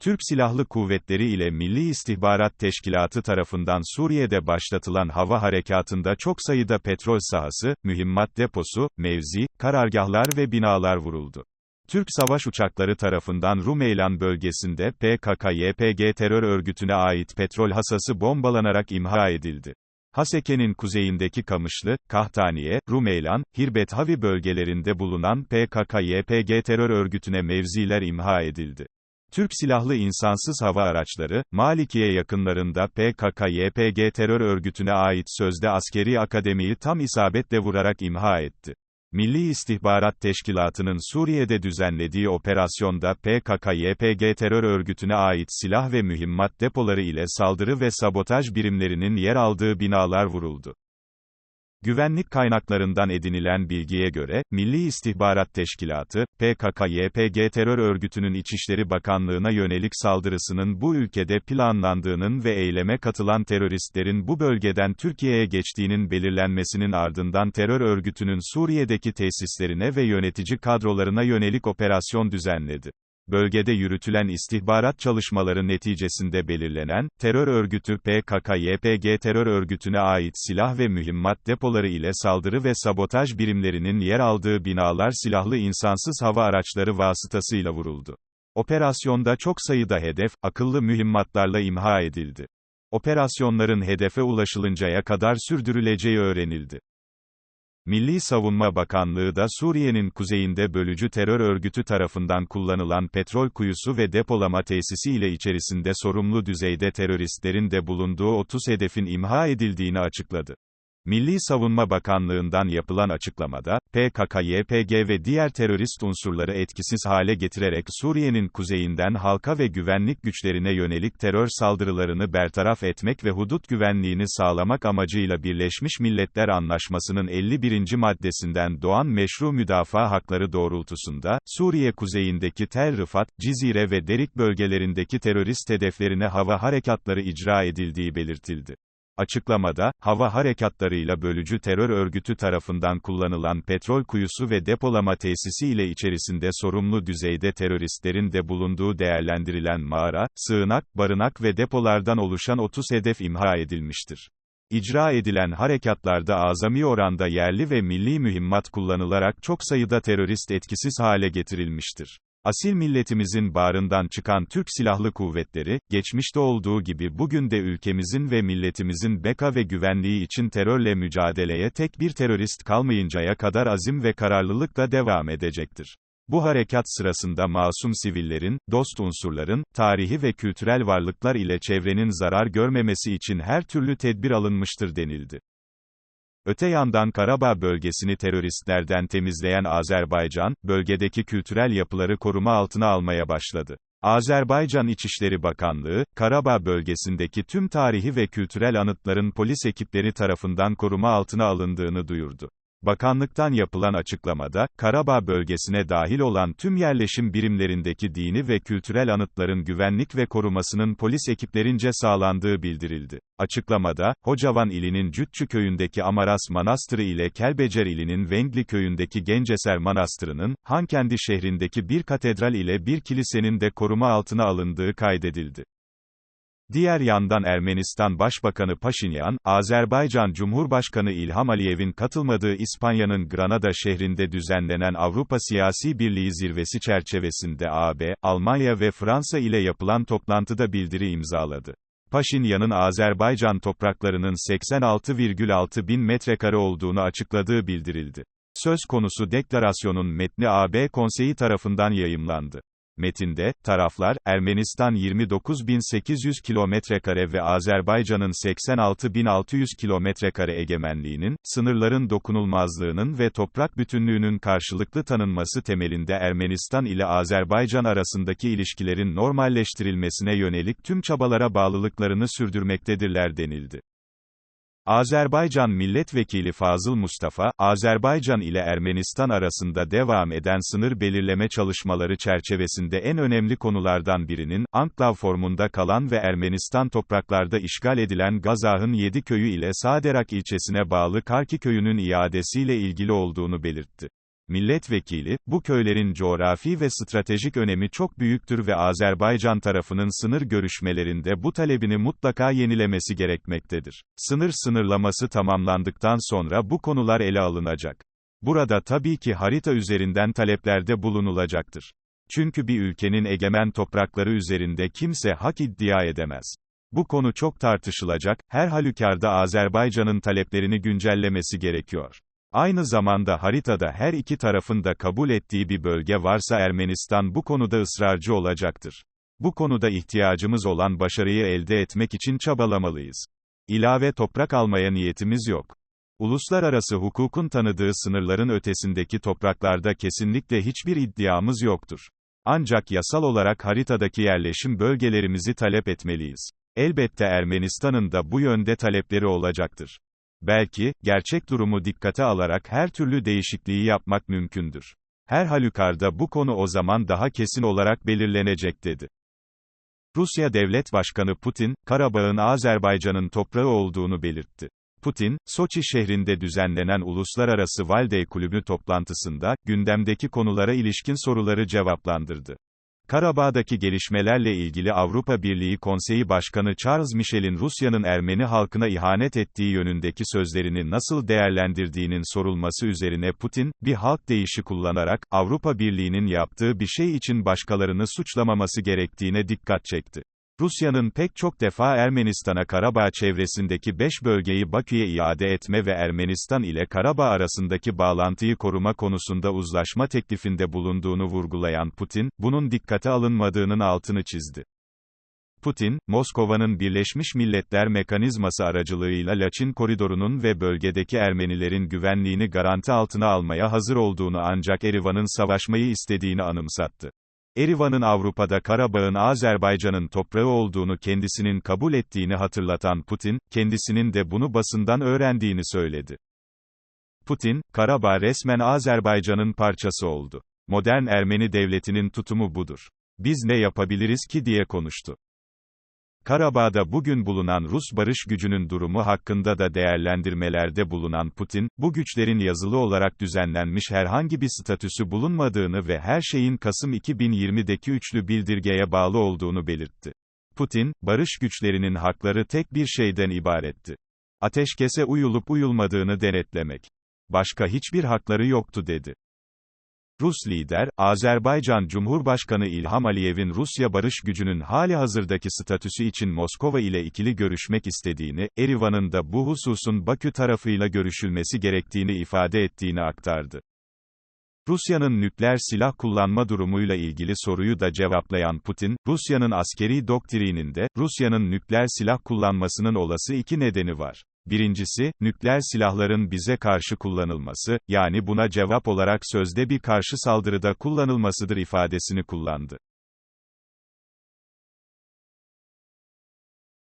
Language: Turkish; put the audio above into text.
Türk Silahlı Kuvvetleri ile Milli İstihbarat Teşkilatı tarafından Suriye'de başlatılan hava harekatında çok sayıda petrol sahası, mühimmat deposu, mevzi, karargahlar ve binalar vuruldu. Türk savaş uçakları tarafından Rumeylan bölgesinde PKK-YPG terör örgütüne ait petrol hasası bombalanarak imha edildi. Haseke'nin kuzeyindeki Kamışlı, Kahtaniye, Rumeylan, Hirbet-Havi bölgelerinde bulunan PKK-YPG terör örgütüne mevziler imha edildi. Türk silahlı insansız hava araçları, Malikiye yakınlarında PKK-YPG terör örgütüne ait sözde askeri akademiyi tam isabetle vurarak imha etti. Milli İstihbarat Teşkilatı'nın Suriye'de düzenlediği operasyonda PKK-YPG terör örgütüne ait silah ve mühimmat depoları ile saldırı ve sabotaj birimlerinin yer aldığı binalar vuruldu. Güvenlik kaynaklarından edinilen bilgiye göre, Milli İstihbarat Teşkilatı, PKK-YPG terör örgütünün İçişleri Bakanlığı'na yönelik saldırısının bu ülkede planlandığının ve eyleme katılan teröristlerin bu bölgeden Türkiye'ye geçtiğinin belirlenmesinin ardından terör örgütünün Suriye'deki tesislerine ve yönetici kadrolarına yönelik operasyon düzenledi bölgede yürütülen istihbarat çalışmaları neticesinde belirlenen, terör örgütü PKK-YPG terör örgütüne ait silah ve mühimmat depoları ile saldırı ve sabotaj birimlerinin yer aldığı binalar silahlı insansız hava araçları vasıtasıyla vuruldu. Operasyonda çok sayıda hedef, akıllı mühimmatlarla imha edildi. Operasyonların hedefe ulaşılıncaya kadar sürdürüleceği öğrenildi. Milli Savunma Bakanlığı da Suriye'nin kuzeyinde bölücü terör örgütü tarafından kullanılan petrol kuyusu ve depolama tesisi ile içerisinde sorumlu düzeyde teröristlerin de bulunduğu 30 hedefin imha edildiğini açıkladı. Milli Savunma Bakanlığı'ndan yapılan açıklamada, PKK-YPG ve diğer terörist unsurları etkisiz hale getirerek Suriye'nin kuzeyinden halka ve güvenlik güçlerine yönelik terör saldırılarını bertaraf etmek ve hudut güvenliğini sağlamak amacıyla Birleşmiş Milletler Anlaşması'nın 51. maddesinden doğan meşru müdafaa hakları doğrultusunda, Suriye kuzeyindeki Tel Rifat, Cizire ve Derik bölgelerindeki terörist hedeflerine hava harekatları icra edildiği belirtildi. Açıklamada, hava harekatlarıyla bölücü terör örgütü tarafından kullanılan petrol kuyusu ve depolama tesisi ile içerisinde sorumlu düzeyde teröristlerin de bulunduğu değerlendirilen mağara, sığınak, barınak ve depolardan oluşan 30 hedef imha edilmiştir. İcra edilen harekatlarda azami oranda yerli ve milli mühimmat kullanılarak çok sayıda terörist etkisiz hale getirilmiştir. Asil milletimizin bağrından çıkan Türk Silahlı Kuvvetleri, geçmişte olduğu gibi bugün de ülkemizin ve milletimizin beka ve güvenliği için terörle mücadeleye tek bir terörist kalmayıncaya kadar azim ve kararlılıkla devam edecektir. Bu harekat sırasında masum sivillerin, dost unsurların, tarihi ve kültürel varlıklar ile çevrenin zarar görmemesi için her türlü tedbir alınmıştır denildi. Öte yandan Karabağ bölgesini teröristlerden temizleyen Azerbaycan, bölgedeki kültürel yapıları koruma altına almaya başladı. Azerbaycan İçişleri Bakanlığı, Karabağ bölgesindeki tüm tarihi ve kültürel anıtların polis ekipleri tarafından koruma altına alındığını duyurdu. Bakanlıktan yapılan açıklamada, Karabağ bölgesine dahil olan tüm yerleşim birimlerindeki dini ve kültürel anıtların güvenlik ve korumasının polis ekiplerince sağlandığı bildirildi. Açıklamada, Hocavan ilinin Cütçü köyündeki Amaras Manastırı ile Kelbecer ilinin Vengli köyündeki Genceser Manastırı'nın, Hankendi şehrindeki bir katedral ile bir kilisenin de koruma altına alındığı kaydedildi. Diğer yandan Ermenistan Başbakanı Paşinyan, Azerbaycan Cumhurbaşkanı İlham Aliyev'in katılmadığı İspanya'nın Granada şehrinde düzenlenen Avrupa Siyasi Birliği zirvesi çerçevesinde AB, Almanya ve Fransa ile yapılan toplantıda bildiri imzaladı. Paşinyan'ın Azerbaycan topraklarının 86,6 bin metrekare olduğunu açıkladığı bildirildi. Söz konusu deklarasyonun metni AB Konseyi tarafından yayımlandı. Metinde, taraflar, Ermenistan 29.800 kilometrekare ve Azerbaycan'ın 86.600 kilometrekare egemenliğinin, sınırların dokunulmazlığının ve toprak bütünlüğünün karşılıklı tanınması temelinde Ermenistan ile Azerbaycan arasındaki ilişkilerin normalleştirilmesine yönelik tüm çabalara bağlılıklarını sürdürmektedirler denildi. Azerbaycan Milletvekili Fazıl Mustafa, Azerbaycan ile Ermenistan arasında devam eden sınır belirleme çalışmaları çerçevesinde en önemli konulardan birinin, anklav formunda kalan ve Ermenistan topraklarda işgal edilen Gazah'ın 7 köyü ile Saderak ilçesine bağlı Karki köyünün iadesiyle ilgili olduğunu belirtti. Milletvekili, bu köylerin coğrafi ve stratejik önemi çok büyüktür ve Azerbaycan tarafının sınır görüşmelerinde bu talebini mutlaka yenilemesi gerekmektedir. Sınır sınırlaması tamamlandıktan sonra bu konular ele alınacak. Burada tabii ki harita üzerinden taleplerde bulunulacaktır. Çünkü bir ülkenin egemen toprakları üzerinde kimse hak iddia edemez. Bu konu çok tartışılacak, her halükarda Azerbaycan'ın taleplerini güncellemesi gerekiyor. Aynı zamanda haritada her iki tarafın da kabul ettiği bir bölge varsa Ermenistan bu konuda ısrarcı olacaktır. Bu konuda ihtiyacımız olan başarıyı elde etmek için çabalamalıyız. İlave toprak almaya niyetimiz yok. Uluslararası hukukun tanıdığı sınırların ötesindeki topraklarda kesinlikle hiçbir iddiamız yoktur. Ancak yasal olarak haritadaki yerleşim bölgelerimizi talep etmeliyiz. Elbette Ermenistan'ın da bu yönde talepleri olacaktır. Belki, gerçek durumu dikkate alarak her türlü değişikliği yapmak mümkündür. Her halükarda bu konu o zaman daha kesin olarak belirlenecek dedi. Rusya Devlet Başkanı Putin, Karabağ'ın Azerbaycan'ın toprağı olduğunu belirtti. Putin, Soçi şehrinde düzenlenen Uluslararası Valdey Kulübü toplantısında, gündemdeki konulara ilişkin soruları cevaplandırdı. Karabağ'daki gelişmelerle ilgili Avrupa Birliği Konseyi Başkanı Charles Michel'in Rusya'nın Ermeni halkına ihanet ettiği yönündeki sözlerini nasıl değerlendirdiğinin sorulması üzerine Putin, bir halk deyişi kullanarak, Avrupa Birliği'nin yaptığı bir şey için başkalarını suçlamaması gerektiğine dikkat çekti. Rusya'nın pek çok defa Ermenistan'a Karabağ çevresindeki 5 bölgeyi Bakü'ye iade etme ve Ermenistan ile Karabağ arasındaki bağlantıyı koruma konusunda uzlaşma teklifinde bulunduğunu vurgulayan Putin, bunun dikkate alınmadığının altını çizdi. Putin, Moskova'nın Birleşmiş Milletler Mekanizması aracılığıyla Laçin koridorunun ve bölgedeki Ermenilerin güvenliğini garanti altına almaya hazır olduğunu ancak Erivan'ın savaşmayı istediğini anımsattı. Erivan'ın Avrupa'da Karabağ'ın Azerbaycan'ın toprağı olduğunu kendisinin kabul ettiğini hatırlatan Putin, kendisinin de bunu basından öğrendiğini söyledi. Putin, Karabağ resmen Azerbaycan'ın parçası oldu. Modern Ermeni devletinin tutumu budur. Biz ne yapabiliriz ki diye konuştu. Karabağ'da bugün bulunan Rus barış gücünün durumu hakkında da değerlendirmelerde bulunan Putin, bu güçlerin yazılı olarak düzenlenmiş herhangi bir statüsü bulunmadığını ve her şeyin Kasım 2020'deki üçlü bildirgeye bağlı olduğunu belirtti. Putin, barış güçlerinin hakları tek bir şeyden ibaretti. Ateşkese uyulup uyulmadığını denetlemek. Başka hiçbir hakları yoktu dedi. Rus lider, Azerbaycan Cumhurbaşkanı İlham Aliyev'in Rusya barış gücünün hali hazırdaki statüsü için Moskova ile ikili görüşmek istediğini, Erivan'ın da bu hususun Bakü tarafıyla görüşülmesi gerektiğini ifade ettiğini aktardı. Rusya'nın nükleer silah kullanma durumuyla ilgili soruyu da cevaplayan Putin, Rusya'nın askeri doktrininde, Rusya'nın nükleer silah kullanmasının olası iki nedeni var. Birincisi, nükleer silahların bize karşı kullanılması, yani buna cevap olarak sözde bir karşı saldırıda kullanılmasıdır ifadesini kullandı.